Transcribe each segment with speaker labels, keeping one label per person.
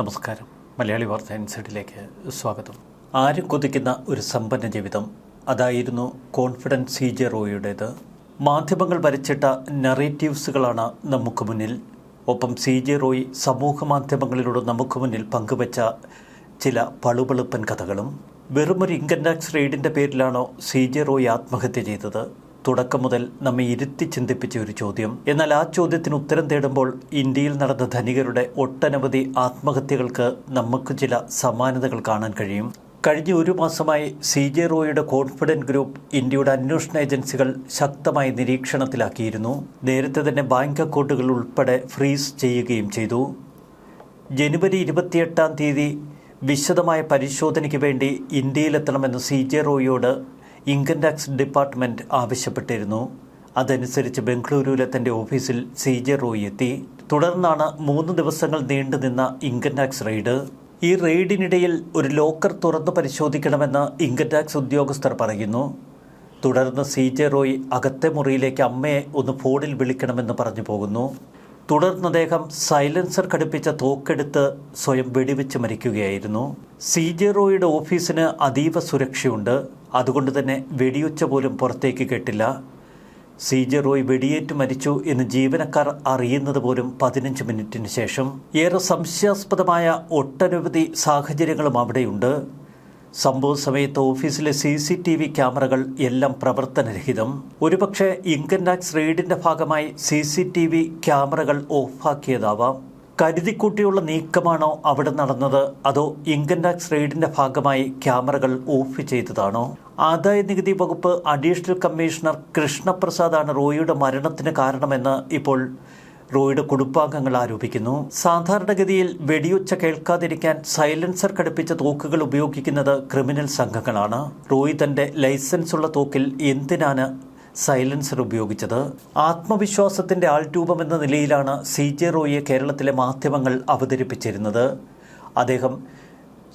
Speaker 1: നമസ്കാരം. മലയാളി വാർത്ത ഇൻസൈഡിലേക്ക് സ്വാഗതം. ആര് കൊതിക്കുന്ന ഒരു സമ്പന്ന ജീവിതം. അതായിരുന്നു കോൺഫിഡൻസ് സി ജെ മാധ്യമങ്ങൾ വരച്ചിട്ട നറേറ്റീവ്സുകളാണ് നമുക്ക് മുന്നിൽ. ഒപ്പം സി ജെ റോയ് സമൂഹ മാധ്യമങ്ങളിലൂടെ നമുക്ക് മുന്നിൽ പങ്കുവച്ച ചില പളുപളുപ്പൻ കഥകളും. വെറുമൊരു ഇൻകം ടാക്സ് റെയ്ഡിന്റെ പേരിലാണോ സി ജെ റോയ് ആത്മഹത്യ ചെയ്തത്? തുടക്കം മുതൽ നമ്മെ ഇരുത്തി ചിന്തിപ്പിച്ച ഒരു ചോദ്യം. എന്നാൽ ആ ചോദ്യത്തിന് ഉത്തരം തേടുമ്പോൾ ഇന്ത്യയിൽ നടന്ന ധനികരുടെ ഒട്ടനവധി ആത്മഹത്യകൾക്ക് നമുക്ക് ചില സമാനതകൾ കാണാൻ കഴിയും. കഴിഞ്ഞ ഒരു മാസമായി സി ജെ റോയുടെ കോൺഫിഡന്റ് ഗ്രൂപ്പ് ഇന്ത്യയുടെ അന്വേഷണ ഏജൻസികൾ ശക്തമായി നിരീക്ഷണത്തിലാക്കിയിരുന്നു. നേരത്തെ തന്നെ ബാങ്ക് അക്കൗണ്ടുകൾ ഉൾപ്പെടെ ഫ്രീസ് ചെയ്യുകയും ചെയ്തു. ജനുവരി ഇരുപത്തിയെട്ടാം തീയതി വിശദമായ പരിശോധനയ്ക്ക് വേണ്ടി ഇന്ത്യയിലെത്തണമെന്ന് സി ജെ റോയിയോട് ഇൻകം ടാക്സ് ഡിപ്പാർട്ട്മെന്റ് ആവശ്യപ്പെട്ടിരുന്നു. അതനുസരിച്ച് ബംഗളൂരുവിലെ തന്റെ ഓഫീസിൽ സി ജെ റോയ് എത്തി. തുടർന്നാണ് മൂന്ന് ദിവസങ്ങൾ നീണ്ടുനിന്ന ഇൻകം ടാക്സ് റെയ്ഡ്. ഈ റെയ്ഡിനിടയിൽ ഒരു ലോക്കർ തുറന്നു പരിശോധിക്കണമെന്ന് ഇൻകം ടാക്സ് ഉദ്യോഗസ്ഥർ പറയുന്നു. തുടർന്ന് സി ജെ റോയ് അകത്തെ മുറിയിലേക്ക് അമ്മയെ ഒന്ന് ഫോണിൽ വിളിക്കണമെന്ന് പറഞ്ഞു പോകുന്നു. തുടർന്ന് അദ്ദേഹം സൈലൻസർ ഘടിപ്പിച്ച തോക്കെടുത്ത് സ്വയം വെടിവെച്ച് മരിക്കുകയായിരുന്നു. സി ജെ റോയുടെ ഓഫീസിന് അതീവ സുരക്ഷയുണ്ട്. അതുകൊണ്ട് തന്നെ വെടിയുച്ച പോലും പുറത്തേക്ക് കേട്ടില്ല. സി ജെ റോയ് വെടിയേറ്റ് മരിച്ചു എന്ന് ജീവനക്കാർ അറിയുന്നത് പോലും പതിനഞ്ച് മിനിറ്റിന് ശേഷം. ഏറെ സംശയാസ്പദമായ ഒട്ടനവധി സാഹചര്യങ്ങളും അവിടെയുണ്ട്. സംഭവ സമയത്ത് ഓഫീസിലെ സി സി ടി വി ക്യാമറകൾ എല്ലാം പ്രവർത്തനരഹിതം. ഒരുപക്ഷെ ഇൻകം ടാക്സ് റെയ്ഡിന്റെ ഭാഗമായി സി സി ടി വി ക്യാമറകൾ ഓഫാക്കിയതാവാം. കരുതിക്കൂട്ടിയുള്ള നീക്കമാണോ അവിടെ നടന്നത്? അതോ ഇൻകം ടാക്സ് റെയ്ഡിന്റെ ഭാഗമായി ക്യാമറകൾ ഓഫ് ചെയ്തതാണോ? ആദായ നികുതി വകുപ്പ് അഡീഷണൽ കമ്മീഷണർ കൃഷ്ണപ്രസാദാണ് റോയിയുടെ മരണത്തിന് കാരണമെന്ന് ഇപ്പോൾ റോയുടെ കുടുംബാംഗങ്ങൾ ആരോപിക്കുന്നു. സാധാരണഗതിയിൽ വെടിയൊച്ച കേൾക്കാതിരിക്കാൻ സൈലൻസർ ഘടിപ്പിച്ച തോക്കുകൾ ഉപയോഗിക്കുന്നത് ക്രിമിനൽ സംഘങ്ങളാണ്. റോയ് തന്റെ ലൈസൻസ് ഉള്ള തോക്കിൽ എന്തിനാണ് സൈലൻസർ ഉപയോഗിച്ചത്? ആത്മവിശ്വാസത്തിന്റെ ആൾരൂപം എന്ന നിലയിലാണ് സി ജെ റോയിയെ കേരളത്തിലെ മാധ്യമങ്ങൾ അവതരിപ്പിച്ചിരുന്നത്. അദ്ദേഹം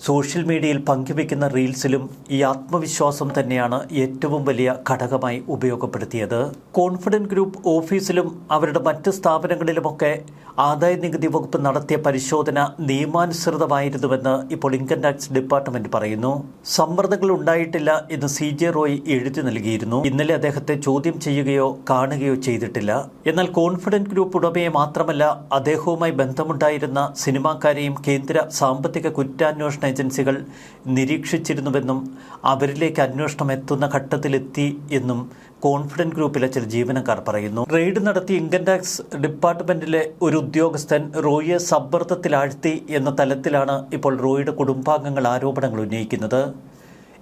Speaker 1: സോഷ്യൽ മീഡിയയിൽ പങ്കുവയ്ക്കുന്ന റീൽസിലും ഈ ആത്മവിശ്വാസം തന്നെയാണ് ഏറ്റവും വലിയ ഘടകമായി ഉപയോഗപ്പെടുത്തിയത്. കോൺഫിഡന്റ് ഗ്രൂപ്പ് ഓഫീസിലും അവരുടെ മറ്റ് സ്ഥാപനങ്ങളിലുമൊക്കെ ആദായ നികുതി വകുപ്പ് നടത്തിയ പരിശോധന നിയമാനുസൃതമായിരുന്നുവെന്ന് ഇപ്പോൾ ഇൻകം ടാക്സ് ഡിപ്പാർട്ട്മെന്റ് പറയുന്നു. സമ്മർദ്ദങ്ങൾ ഉണ്ടായിട്ടില്ല എന്ന് സി ജെ റോയ് എഴുതി നൽകിയിരുന്നു. ഇന്നലെ അദ്ദേഹത്തെ ചോദ്യം ചെയ്യുകയോ കാണുകയോ ചെയ്തിട്ടില്ല. എന്നാൽ കോൺഫിഡന്റ് ഗ്രൂപ്പ് ഉടമയെ മാത്രമല്ല അദ്ദേഹവുമായി ബന്ധമുണ്ടായിരുന്ന സിനിമാക്കാരെയും കേന്ദ്ര സാമ്പത്തിക കുറ്റാന്വേഷണ ഏജൻസികൾ നിരീക്ഷിച്ചിരുന്നുവെന്നും അവരിലേക്ക് അന്വേഷണം എത്തുന്ന ഘട്ടത്തിലെത്തി എന്നും കോൺഫിഡന്റ് ഗ്രൂപ്പിലെ ചില ജീവനക്കാർ പറയുന്നു. റെയ്ഡ് നടത്തി ഇൻകം ടാക്സ് ഡിപ്പാർട്ട്മെന്റിലെ ഒരു ഉദ്യോഗസ്ഥൻ റോയിയെ സമ്മർദ്ദത്തിലാഴ്ത്തി എന്ന തലത്തിലാണ് ഇപ്പോൾ റോയിയുടെ കുടുംബാംഗങ്ങൾ ആരോപണങ്ങൾ ഉന്നയിക്കുന്നത്.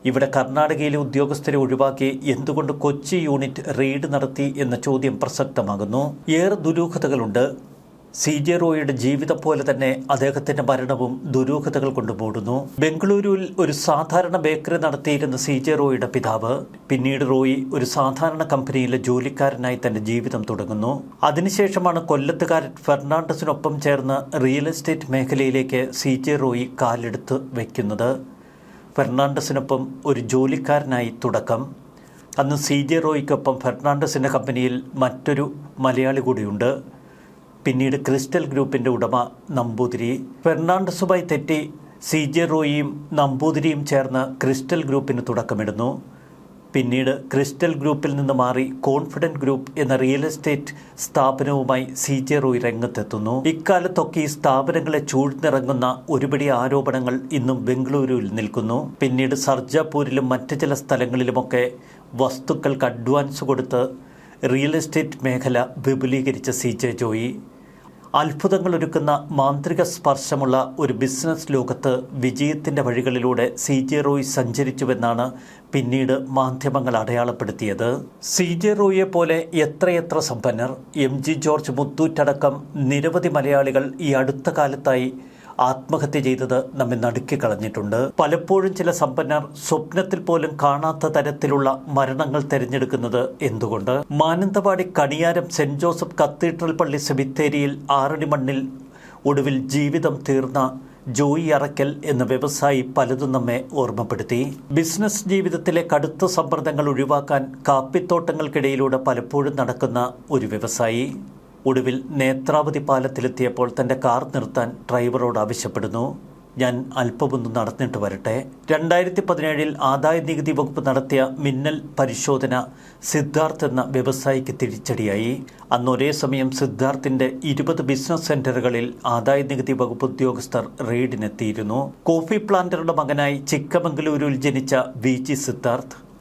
Speaker 1: ഇവിടെ കർണാടകയിലെ ഉദ്യോഗസ്ഥരെ ഒഴിവാക്കി എന്തുകൊണ്ട് കൊച്ചി യൂണിറ്റ് റെയ്ഡ് നടത്തി എന്ന ചോദ്യം പ്രസക്തമാകുന്നു. ഏറെ ദുരൂഹതകളുണ്ട്. സി ജെ റോയിയുടെ ജീവിതം പോലെ തന്നെ അദ്ദേഹത്തിന്റെ മരണവും ദുരൂഹതകൾ കൊണ്ട് മൂടുന്നു ബംഗളൂരുവിൽ ഒരു സാധാരണ ബേക്കറി നടത്തിയിരുന്ന സി ജെ റോയിയുടെ പിതാവ് പിന്നീട് റോയി ഒരു സാധാരണ കമ്പനിയിലെ ജോലിക്കാരനായി തന്റെ ജീവിതം തുടങ്ങുന്നു. അതിനുശേഷമാണ് കൊല്ലത്തുകാരൻ ഫെർണാണ്ടസിനൊപ്പം ചേർന്ന് റിയൽ എസ്റ്റേറ്റ് മേഖലയിലേക്ക് സി ജെ റോയി കാലെടുത്ത് വയ്ക്കുന്നത് ഫെർണാണ്ടസിനൊപ്പം ഒരു ജോലിക്കാരനായി തുടക്കം. അന്ന് സി ജെ റോയ്ക്കൊപ്പം ഫെർണാണ്ടസിന്റെ കമ്പനിയിൽ മറ്റൊരു മലയാളി കൂടിയുണ്ട്. പിന്നീട് ക്രിസ്റ്റൽ ഗ്രൂപ്പിന്റെ ഉടമ നമ്പൂതിരി. ഫെർണാണ്ടസുമായി തെറ്റി സി ജെ റോയിയും നമ്പൂതിരിയും ചേർന്ന് ക്രിസ്റ്റൽ ഗ്രൂപ്പിന് തുടക്കമിടുന്നു. പിന്നീട് ക്രിസ്റ്റൽ ഗ്രൂപ്പിൽ നിന്ന് മാറി കോൺഫിഡന്റ് ഗ്രൂപ്പ് എന്ന റിയൽ എസ്റ്റേറ്റ് സ്ഥാപനവുമായി സി ജെ റോയ് രംഗത്തെത്തുന്നു. ഇക്കാലത്തൊക്കെ ഈ സ്ഥാപനങ്ങളെ ചൂഴ്ന്നിറങ്ങുന്ന ഒരുപടി ആരോപണങ്ങൾ ഇന്നും ബംഗളൂരുവിൽ നിൽക്കുന്നു. പിന്നീട് സർജാപൂരിലും മറ്റ് ചില സ്ഥലങ്ങളിലുമൊക്കെ വസ്തുക്കൾക്ക് അഡ്വാൻസ് കൊടുത്ത് റിയൽ എസ്റ്റേറ്റ് മേഖല വിപുലീകരിച്ച സി ജെ ജോയി. അത്ഭുതങ്ങൾ ഒരുക്കുന്ന മാന്ത്രിക സ്പർശമുള്ള ഒരു ബിസിനസ് ലോകത്ത് വിജയത്തിന്റെ വഴികളിലൂടെ സി ജെ റോയ് സഞ്ചരിച്ചുവെന്നാണ് പിന്നീട് മാധ്യമങ്ങൾ അടയാളപ്പെടുത്തിയത്. സി ജെ റോയിയെ പോലെ എത്രയെത്ര സമ്പന്നർ എം ജി ജോർജ് മുത്തൂറ്റടക്കം നിരവധി മലയാളികൾ ഈ അടുത്ത കാലത്തായി ആത്മഹത്യ ചെയ്തത് നമ്മെ നടുക്കിക്കളഞ്ഞിട്ടുണ്ട് പലപ്പോഴും ചില സമ്പന്നർ സ്വപ്നത്തിൽ പോലും കാണാത്ത തരത്തിലുള്ള മരണങ്ങൾ തിരഞ്ഞെടുക്കുന്നത് എന്തുകൊണ്ട്? Mananthavady Kaniyaram Saint Joseph cathedral പള്ളി സെമിത്തേരിയിൽ ആറടി മണ്ണിൽ ഒടുവിൽ ജീവിതം തീർന്ന ജോയി അറക്കൽ എന്ന വ്യവസായി പലതും നമ്മെ ഓർമ്മപ്പെടുത്തി. ബിസിനസ് ജീവിതത്തിലെ കടുത്ത സമ്മർദ്ദങ്ങൾ ഒഴിവാക്കാൻ കാപ്പിത്തോട്ടങ്ങൾക്കിടയിലൂടെ പലപ്പോഴും നടക്കുന്ന ഒരു വ്യവസായി. ഒടുവിൽ നേത്രാവതി പാലത്തിലെത്തിയപ്പോൾ തന്റെ കാർ നിർത്താൻ ഡ്രൈവറോട് ആവശ്യപ്പെടുന്നു. ഞാൻ അല്പമൊന്ന് നടന്നിട്ട് വരട്ടെ. രണ്ടായിരത്തി പതിനേഴിൽ ആദായ നികുതി വകുപ്പ് നടത്തിയ മിന്നൽ പരിശോധന സിദ്ധാർത്ഥ് എന്ന വ്യവസായിക്ക് തിരിച്ചടിയായി. അന്ന് ഒരേ സമയം സിദ്ധാർത്ഥിന്റെ ഇരുപത് ബിസിനസ് സെന്ററുകളിൽ ആദായ നികുതി വകുപ്പ് ഉദ്യോഗസ്ഥർ റെയ്ഡിനെത്തിയിരുന്നു. കോഫി പ്ലാന്ററുടെ മകനായി ചിക്കമംഗലൂരുവിൽ ജനിച്ച വി ജി സിദ്ധാർത്ഥ്.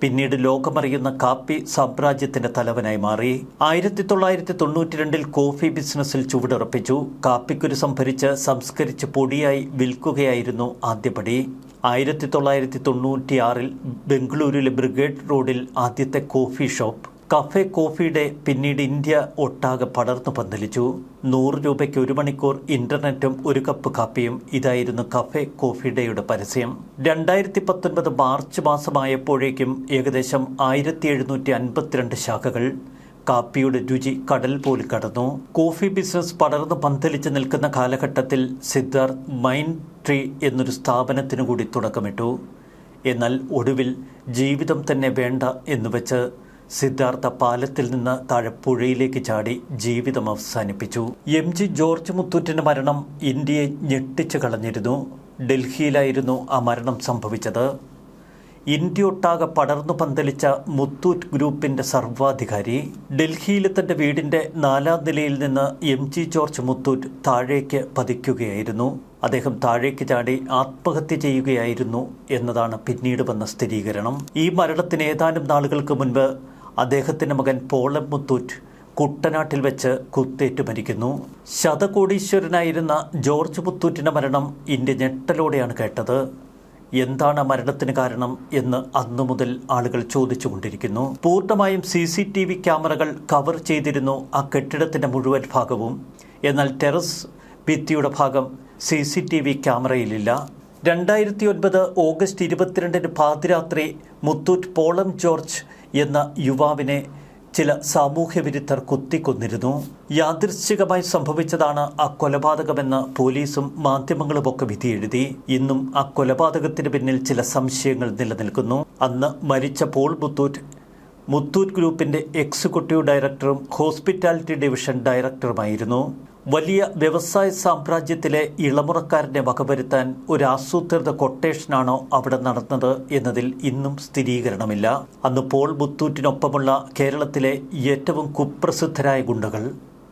Speaker 1: പിന്നീട് ലോകമറിയുന്ന കാപ്പി സാമ്രാജ്യത്തിന്റെ തലവനായി മാറി. ആയിരത്തി തൊള്ളായിരത്തി തൊണ്ണൂറ്റി രണ്ടിൽ കോഫി ബിസിനസ്സിൽ ചുവടുറപ്പിച്ചു. കാപ്പിക്കുരു സംഭരിച്ച് സംസ്കരിച്ച് പൊടിയായി വിൽക്കുകയായിരുന്നു ആദ്യപടി. ആയിരത്തി തൊള്ളായിരത്തി തൊണ്ണൂറ്റിയാറിൽ ബംഗളൂരുവിലെ ബ്രിഗേഡ് റോഡിൽ ആദ്യത്തെ കോഫി ഷോപ്പ് കഫേ കോഫിയുടെ പിന്നീട് ഇന്ത്യ ഒട്ടാകെ പടർന്നു പന്തലിച്ചു. നൂറ് രൂപയ്ക്ക് ഒരു മണിക്കൂർ ഇന്റർനെറ്റും ഒരു കപ്പ് കാപ്പിയും ഇതായിരുന്നു കഫേ കോഫിയുടെയുടെ പരസ്യം. രണ്ടായിരത്തി പത്തൊൻപത് മാർച്ച് മാസമായപ്പോഴേക്കും ഏകദേശം ആയിരത്തി എഴുന്നൂറ്റി അൻപത്തിരണ്ട് ശാഖകൾ കാപ്പിയുടെ രുചി കടൽ പോലെ കടന്നു. കോഫി ബിസിനസ് പടർന്നു പന്തലിച്ച് നിൽക്കുന്ന കാലഘട്ടത്തിൽ സിദ്ധാർത്ഥ് മൈൻ ട്രീ എന്നൊരു സ്ഥാപനത്തിനു കൂടി തുടക്കമിട്ടു. എന്നാൽ ഒടുവിൽ ജീവിതം തന്നെ വേണ്ട എന്ന് വെച്ച് സിദ്ധാർത്ഥ പാലത്തിൽ നിന്ന് താഴെപ്പുഴയിലേക്ക് ചാടി ജീവിതം അവസാനിപ്പിച്ചു. എം ജി ജോർജ് മുത്തൂറ്റിന്റെ മരണം ഇന്ത്യയെ ഞെട്ടിച്ചു കളഞ്ഞിരുന്നു. ഡൽഹിയിലായിരുന്നു ആ മരണം സംഭവിച്ചത്. ഇന്ത്യയൊട്ടാകെ പടർന്നു പന്തലിച്ച മുത്തൂറ്റ് ഗ്രൂപ്പിന്റെ സർവാധികാരി. ഡൽഹിയിലെ തന്റെ വീടിന്റെ നാലാം നിലയിൽ നിന്ന് എം ജി ജോർജ് മുത്തൂറ്റ് താഴേക്ക് പതിക്കുകയായിരുന്നു. അദ്ദേഹം താഴേക്ക് ചാടി ആത്മഹത്യ ചെയ്യുകയായിരുന്നു എന്നതാണ് പിന്നീട് വന്ന സ്ഥിരീകരണം. ഈ മരണത്തിന് ഏതാനും നാളുകൾക്ക് മുൻപ് അദ്ദേഹത്തിന്റെ മകൻ പോളം മുത്തൂറ്റ് കുട്ടനാട്ടിൽ വെച്ച് കുത്തേറ്റ് മരിക്കുന്നു. ശതകോടീശ്വരനായിരുന്ന ജോർജ് പുത്തൂറ്റിന്റെ മരണം ഇന്ത്യ ഞെട്ടലോടെയാണ് കേട്ടത്. എന്താണ് മരണത്തിന് കാരണം എന്ന് അന്നു മുതൽ ആളുകൾ ചോദിച്ചുകൊണ്ടിരിക്കുന്നു. പൂർണമായും സി സി ടി വി ക്യാമറകൾ കവർ ചെയ്തിരുന്നു ആ കെട്ടിടത്തിന്റെ മുഴുവൻ ഭാഗവും. എന്നാൽ ടെറസ് ഭിത്തിയുടെ ഭാഗം സി സി ടി വി ക്യാമറയിലില്ല. രണ്ടായിരത്തി ഒൻപത് ഓഗസ്റ്റ് ഇരുപത്തിരണ്ടിന് പാതിരാത്രി മുത്തൂറ്റ് പോളം ജോർജ് എന്ന യുവാവിനെ ചില സാമൂഹ്യ വിരുദ്ധർ കുത്തിക്കൊന്നിരുന്നു. യാദൃശ്ചികമായി സംഭവിച്ചതാണ് ആ കൊലപാതകമെന്ന് പോലീസും മാധ്യമങ്ങളുമൊക്കെ വിധിയെഴുതി. ഇന്നും ആ കൊലപാതകത്തിന് പിന്നിൽ ചില സംശയങ്ങൾ നിലനിൽക്കുന്നു. അന്ന് മരിച്ച പോൾ മുത്തൂറ്റ് മുത്തൂറ്റ് ഗ്രൂപ്പിന്റെ എക്സിക്യൂട്ടീവ് ഡയറക്ടറും ഹോസ്പിറ്റാലിറ്റി ഡിവിഷൻ ഡയറക്ടറുമായിരുന്നു. വലിയ വ്യവസായ സാമ്രാജ്യത്തിലെ ഇളമുറക്കാരനെ വകവരുത്താൻ ഒരു ആസൂത്രിത കൊട്ടേഷനാണോ അവിടെ നടന്നത് എന്നതിൽ ഇന്നും സ്ഥിരീകരണമില്ല. അന്ന് പോൾ മുത്തൂറ്റിനൊപ്പമുള്ള കേരളത്തിലെ ഏറ്റവും കുപ്രസിദ്ധരായ ഗുണ്ടകൾ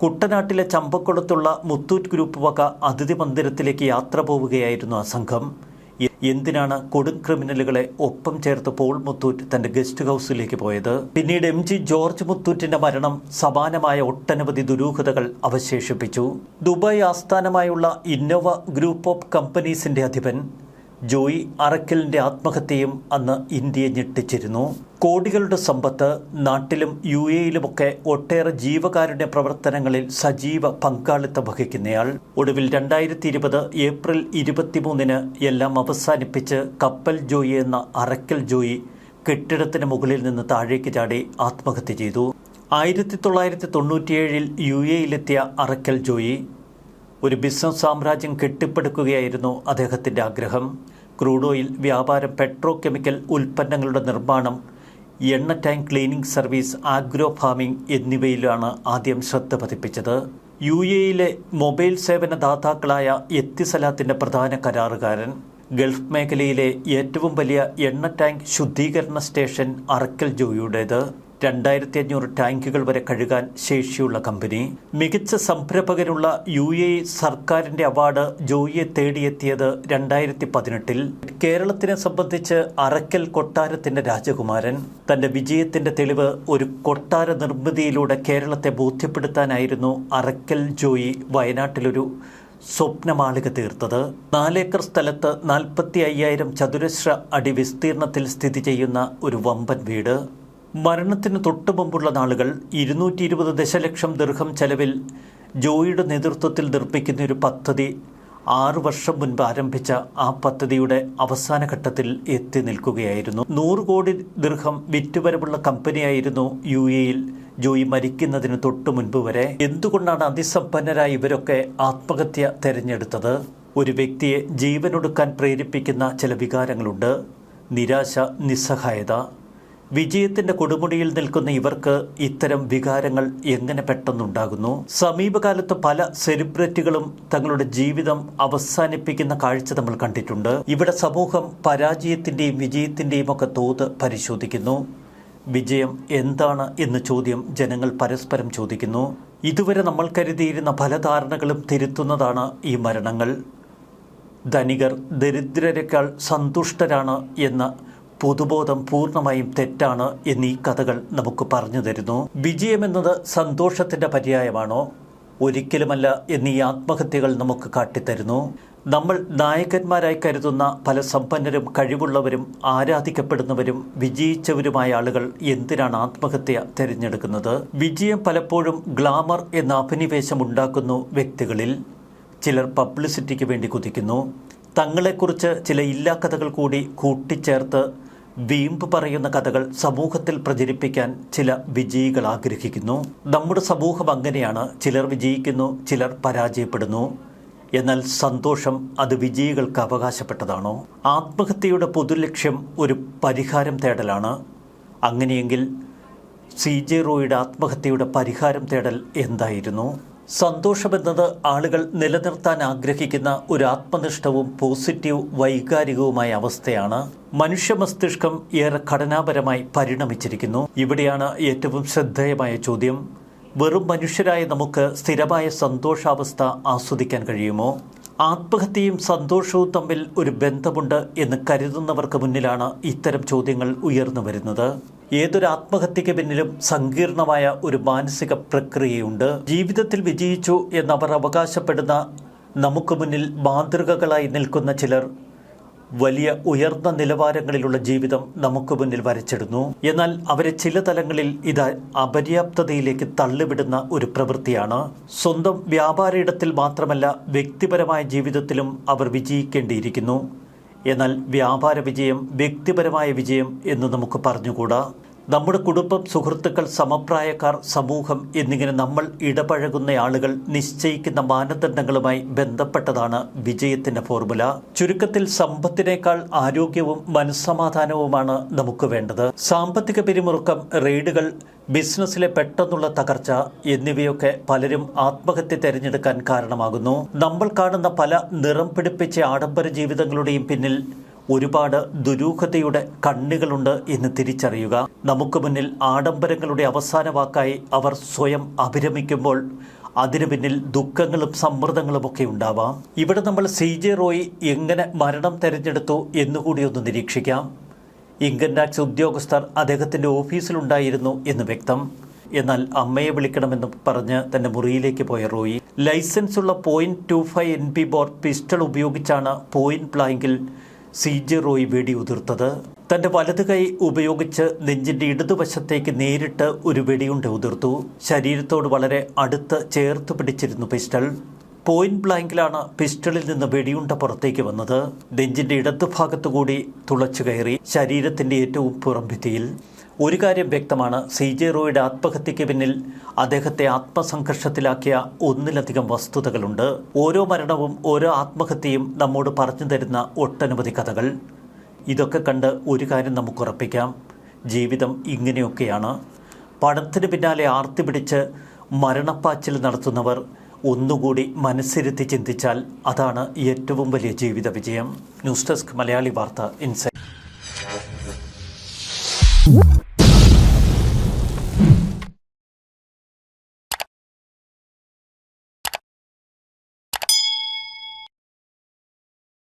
Speaker 1: കുട്ടനാട്ടിലെ ചമ്പക്കുളത്തുള്ള മുത്തൂറ്റ് ഗ്രൂപ്പ് വക അതിഥി മന്ദിരത്തിലേക്ക് യാത്ര പോവുകയായിരുന്നു ആ സംഘം. എന്തിനാണ് കൊടും ക്രിമിനലുകളെ ഒപ്പം ചേർത്ത് പോൾ മുത്തൂറ്റ് തന്റെ ഗസ്റ്റ് ഹൗസിലേക്ക് പോയത്? പിന്നീട് എം ജി ജോർജ് മുത്തൂറ്റിന്റെ മരണം സമാനമായ ഒട്ടനവധി ദുരൂഹതകൾ അവശേഷിപ്പിച്ചു. ദുബായ് ആസ്ഥാനമായുള്ള ഇന്നോവ ഗ്രൂപ്പ് ഓഫ് കമ്പനീസിന്റെ അധിപൻ ജോയി അറക്കലിന്റെ ആത്മഹത്യയും അന്ന് ഇന്ത്യയെ ഞെട്ടിച്ചിരുന്നു. കോടികളുടെ സമ്പത്ത് നാട്ടിലും യു എയിലുമൊക്കെ ഒട്ടേറെ ജീവകാരുണ്യ പ്രവർത്തനങ്ങളിൽ സജീവ പങ്കാളിത്തം വഹിക്കുന്നയാൾ. ഒടുവിൽ രണ്ടായിരത്തി ഇരുപത് ഏപ്രിൽ ഇരുപത്തിമൂന്നിന് എല്ലാം അവസാനിപ്പിച്ച് കപ്പൽ ജോയി എന്ന അറക്കൽ ജോയി കെട്ടിടത്തിന് മുകളിൽ നിന്ന് താഴേക്ക് ചാടി ആത്മഹത്യ ചെയ്തു. ആയിരത്തി തൊള്ളായിരത്തി തൊണ്ണൂറ്റിയേഴിൽ യു എയിലെത്തിയ അറക്കൽ ജോയി ഒരു ബിസിനസ് സാമ്രാജ്യം കെട്ടിപ്പടുക്കുകയായിരുന്നു അദ്ദേഹത്തിന്റെ ആഗ്രഹം. ക്രൂഡ് ഓയിൽ വ്യാപാരം പെട്രോ കെമിക്കൽ ഉൽപ്പന്നങ്ങളുടെ നിർമ്മാണം എണ്ണ tank cleaning service agro farming എന്നിവയിലാണ് ആദ്യം ശ്രദ്ധ പതിപ്പിച്ചത്. യു എയിലെ മൊബൈൽ സേവന ദാതാക്കളായ എത്തിസലാത്തിന്റെ പ്രധാന കരാറുകാരൻ. ഗൾഫ് മേഖലയിലെ ഏറ്റവും വലിയ എണ്ണ ടാങ്ക് ശുദ്ധീകരണ സ്റ്റേഷൻ അറക്കൽ ജോയിയുടേത്. രണ്ടായിരത്തി അഞ്ഞൂറ് ടാങ്കുകൾ വരെ കഴുകാൻ ശേഷിയുള്ള കമ്പനി മികച്ച സംരംഭകരുള്ള യു എ സർക്കാരിന്റെ അവാർഡ് ജോയിയെ തേടിയെത്തിയത് രണ്ടായിരത്തി പതിനെട്ടിൽ കേരളത്തിനെ സംബന്ധിച്ച് അറക്കൽ കൊട്ടാരത്തിന്റെ രാജകുമാരൻ. തന്റെ വിജയത്തിന്റെ തെളിവ് ഒരു കൊട്ടാര നിർമ്മിതിയിലൂടെ കേരളത്തെ ബോധ്യപ്പെടുത്താനായിരുന്നു അറക്കൽ ജോയി വയനാട്ടിലൊരു സ്വപ്നമാളിക തീർത്തത്. നാലേക്കർ സ്ഥലത്ത് നാൽപ്പത്തി അയ്യായിരം ചതുരശ്ര അടി വിസ്തീർണത്തിൽ സ്ഥിതി ചെയ്യുന്ന ഒരു വമ്പൻ വീട്. മരണത്തിന് തൊട്ടുമുമ്പുള്ള നാളുകൾ ഇരുന്നൂറ്റി ഇരുപത് ദശലക്ഷം ദീർഘം ചെലവിൽ ജോയിയുടെ നേതൃത്വത്തിൽ നിർമ്മിക്കുന്ന ഒരു പദ്ധതി ആറു വർഷം മുൻപ് ആരംഭിച്ച ആ പദ്ധതിയുടെ അവസാന ഘട്ടത്തിൽ എത്തി നിൽക്കുകയായിരുന്നു. നൂറ് കോടി ദീർഘം വിറ്റുവരവുള്ള കമ്പനിയായിരുന്നു യു എയിൽ ജോയി മരിക്കുന്നതിന് തൊട്ടു മുൻപ് വരെ. എന്തുകൊണ്ടാണ് അതിസമ്പന്നരായ ഇവരൊക്കെ ആത്മഹത്യ തെരഞ്ഞെടുത്തത്? ഒരു വ്യക്തിയെ ജീവനൊടുക്കാൻ പ്രേരിപ്പിക്കുന്ന ചില വികാരങ്ങളുണ്ട്. നിരാശ നിസ്സഹായത. വിജയത്തിന്റെ കൊടുമുടിയിൽ നിൽക്കുന്ന ഇവർക്ക് ഇത്തരം വികാരങ്ങൾ എങ്ങനെ പെട്ടെന്നുണ്ടാകുന്നു? സമീപകാലത്ത് പല സെലിബ്രിറ്റികളും തങ്ങളുടെ ജീവിതം അവസാനിപ്പിക്കുന്ന കാഴ്ച നമ്മൾ കണ്ടിട്ടുണ്ട്. ഇവിടെ സമൂഹം പരാജയത്തിന്റെയും വിജയത്തിന്റെയും ഒക്കെ തോത് പരിശോധിക്കുന്നു. വിജയം എന്താണ് എന്ന ചോദ്യം ജനങ്ങൾ പരസ്പരം ചോദിക്കുന്നു. ഇതുവരെ നമ്മൾ കരുതിയിരുന്ന പല ധാരണകളും തിരുത്തുന്നതാണ് ഈ മരണങ്ങൾ. ധനികർ ദരിദ്രരെക്കാൾ സന്തുഷ്ടരാണ് എന്ന പൊതുബോധം പൂർണമായും തെറ്റാണ് എന്നീ കഥകൾ നമുക്ക് പറഞ്ഞു തരുന്നു. വിജയമെന്നത് സന്തോഷത്തിന്റെ പര്യായമാണോ? ഒരിക്കലുമല്ല എന്നീ ആത്മഹത്യകൾ നമുക്ക് കാട്ടിത്തരുന്നു. നമ്മൾ നായകന്മാരായി കരുതുന്ന പല സമ്പന്നരും കഴിവുള്ളവരും ആരാധിക്കപ്പെടുന്നവരും വിജയിച്ചവരുമായ ആളുകൾ എന്തിനാണ് ആത്മഹത്യ തിരഞ്ഞെടുക്കുന്നത്? വിജയം പലപ്പോഴും ഗ്ലാമർ എന്ന അഭിനിവേശം ഉണ്ടാക്കുന്നു വ്യക്തികളിൽ. ചിലർ പബ്ലിസിറ്റിക്ക് വേണ്ടി കുതിക്കുന്നു. തങ്ങളെക്കുറിച്ച് ചില ഇല്ലാക്കഥകൾ കൂടി കൂട്ടിച്ചേർത്ത് വീമ്പ് പറയുന്ന കഥകൾ സമൂഹത്തിൽ പ്രചരിപ്പിക്കാൻ ചില വിജയികൾ ആഗ്രഹിക്കുന്നു. നമ്മുടെ സമൂഹം അങ്ങനെയാണ്. ചിലർ വിജയിക്കുന്നു ചിലർ പരാജയപ്പെടുന്നു. എന്നാൽ സന്തോഷം അത് വിജയികൾക്ക് അവകാശപ്പെട്ടതാണോ? ആത്മഹത്യയുടെ പൊതുലക്ഷ്യം ഒരു പരിഹാരം തേടലാണ്. അങ്ങനെയെങ്കിൽ സി ജെ റോയുടെ ആത്മഹത്യയുടെ പരിഹാരം തേടൽ എന്തായിരുന്നു? സന്തോഷമെന്നത് ആളുകൾ നിലനിർത്താൻ ആഗ്രഹിക്കുന്ന ഒരു ആത്മനിഷ്ഠവും പോസിറ്റീവ് വൈകാരികവുമായ അവസ്ഥയാണ്. മനുഷ്യ മസ്തിഷ്കം ഏറെ ഘടനാപരമായി പരിണമിച്ചിരിക്കുന്നു. ഇവിടെയാണ് ഏറ്റവും ശ്രദ്ധേയമായ ചോദ്യം. വെറും മനുഷ്യരായ നമുക്ക് സ്ഥിരമായ സന്തോഷാവസ്ഥ ആസ്വദിക്കാൻ കഴിയുമോ? ആത്മഹത്യയും സന്തോഷവും തമ്മിൽ ഒരു ബന്ധമുണ്ട് എന്ന് കരുതുന്നവർക്ക് മുന്നിലാണ് ഇത്തരം ചോദ്യങ്ങൾ ഉയർന്നു വരുന്നത്. ഏതൊരു ആത്മഹത്യയ്ക്ക് പിന്നിലും സങ്കീർണമായ ഒരു മാനസിക പ്രക്രിയയുണ്ട്. ജീവിതത്തിൽ വിജയിച്ചു എന്നവർ അവകാശപ്പെടുന്ന നമുക്ക് മുന്നിൽ മാതൃകകളായി നിൽക്കുന്ന ചിലർ വലിയ ഉയർന്ന നിലവാരങ്ങളിലുള്ള ജീവിതം നമുക്ക് മുന്നിൽ വരച്ചിടുന്നു. എന്നാൽ അവരെ ചില തലങ്ങളിൽ ഇത് അപര്യാപ്തതയിലേക്ക് തള്ളിവിടുന്ന ഒരു പ്രവൃത്തിയാണ്. സ്വന്തം വ്യാപാര ഇടത്തിൽ മാത്രമല്ല വ്യക്തിപരമായ ജീവിതത്തിലും അവർ വിജയിക്കേണ്ടിയിരിക്കുന്നു. എന്നാൽ വ്യാപാര വിജയം വ്യക്തിപരമായ വിജയം എന്ന് നമുക്ക് പറഞ്ഞുകൂടാ. നമ്മുടെ കുടുംബം സുഹൃത്തുക്കൾ സമപ്രായക്കാർ സമൂഹം എന്നിങ്ങനെ നമ്മൾ ഇടപഴകുന്ന ആളുകൾ നിശ്ചയിക്കുന്ന മാനദണ്ഡങ്ങളുമായി ബന്ധപ്പെട്ടതാണ് വിജയത്തിന്റെ ഫോർമുല. ചുരുക്കത്തിൽ സമ്പത്തിനേക്കാൾ ആരോഗ്യവും മനസ്സമാധാനവുമാണ് നമുക്ക് വേണ്ടത്. സാമ്പത്തിക പിരിമുറുക്കം റെയ്ഡുകൾ ബിസിനസ്സിലെ പെട്ടെന്നുള്ള തകർച്ച എന്നിവയൊക്കെ പലരും ആത്മഹത്യ തിരഞ്ഞെടുക്കാൻ കാരണമാകുന്നു. നമ്മൾ കാണുന്ന പല നിറം പിടിപ്പിച്ച ആഡംബര ജീവിതങ്ങളുടെയും പിന്നിൽ ഒരുപാട് ദുരൂഹതയുടെ കണ്ണുകളുണ്ട് എന്ന് തിരിച്ചറിയുക. നമുക്ക് മുന്നിൽ ആഡംബരങ്ങളുടെ അവസാന വാക്കായി അവർ സ്വയം അഭിരമിക്കുമ്പോൾ അതിനു പിന്നിൽ ദുഃഖങ്ങളും സമ്മർദ്ദങ്ങളും ഒക്കെ ഉണ്ടാവാം. ഇവിടെ നമ്മൾ സി ജെ റോയി എങ്ങനെ മരണം തെരഞ്ഞെടുത്തു എന്നുകൂടി ഒന്ന് നിരീക്ഷിക്കാം. ഇൻകം ടാക്സ് ഉദ്യോഗസ്ഥർ അദ്ദേഹത്തിന്റെ ഓഫീസിലുണ്ടായിരുന്നു എന്ന് വ്യക്തം. എന്നാൽ അമ്മയെ വിളിക്കണമെന്ന് പറഞ്ഞ് തന്റെ മുറിയിലേക്ക് പോയ റോയി ലൈസൻസ് ഉള്ള point two five N P bore pistol ഉപയോഗിച്ചാണ് പോയിന്റ് ബ്ലാങ്കിൽ സി ജെ റോയ് വെടിയുതിർത്തത് തന്റെ വലത് കൈ ഉപയോഗിച്ച് നെഞ്ചിന്റെ ഇടതുവശത്തേക്ക് നേരിട്ട് ഒരു വെടിയുണ്ട ഉതിർത്തു. ശരീരത്തോട് വളരെ അടുത്ത് ചേർത്ത് പിടിച്ചിരുന്നു പിസ്റ്റൾ. പോയിന്റ് ബ്ലാങ്കിലാണ് പിസ്റ്റളിൽ നിന്ന് വെടിയുണ്ട പുറത്തേക്ക് വന്നത്. നെഞ്ചിന്റെ ഇടതുഭാഗത്തുകൂടി തുളച്ചു കയറി ശരീരത്തിന്റെ ഏറ്റവും പുറംഭിത്തിയിൽ ഒരു കാര്യം വ്യക്തമാണ്. സി ജെ റോയുടെ ആത്മഹത്യയ്ക്ക് പിന്നിൽ അദ്ദേഹത്തെ ആത്മസംഘർഷത്തിലാക്കിയ ഒന്നിലധികം വസ്തുതകളുണ്ട്. ഓരോ മരണവും ഓരോ ആത്മഹത്യയും നമ്മോട് പറഞ്ഞു തരുന്ന ഒട്ടനവധി കഥകൾ. ഇതൊക്കെ കണ്ട് ഒരു കാര്യം നമുക്ക് ഉറപ്പിക്കാം. ജീവിതം ഇങ്ങനെയൊക്കെയാണ്. പണത്തിന് പിന്നാലെ ആർത്തി പിടിച്ച് മരണപ്പാച്ചിൽ നടത്തുന്നവർ ഒന്നുകൂടി മനസ്സിരുത്തി ചിന്തിച്ചാൽ അതാണ് ഏറ്റവും വലിയ ജീവിത വിജയം. ന്യൂസ് ഡെസ്ക് മലയാളി വാർത്ത ഇൻസൈറ്റ്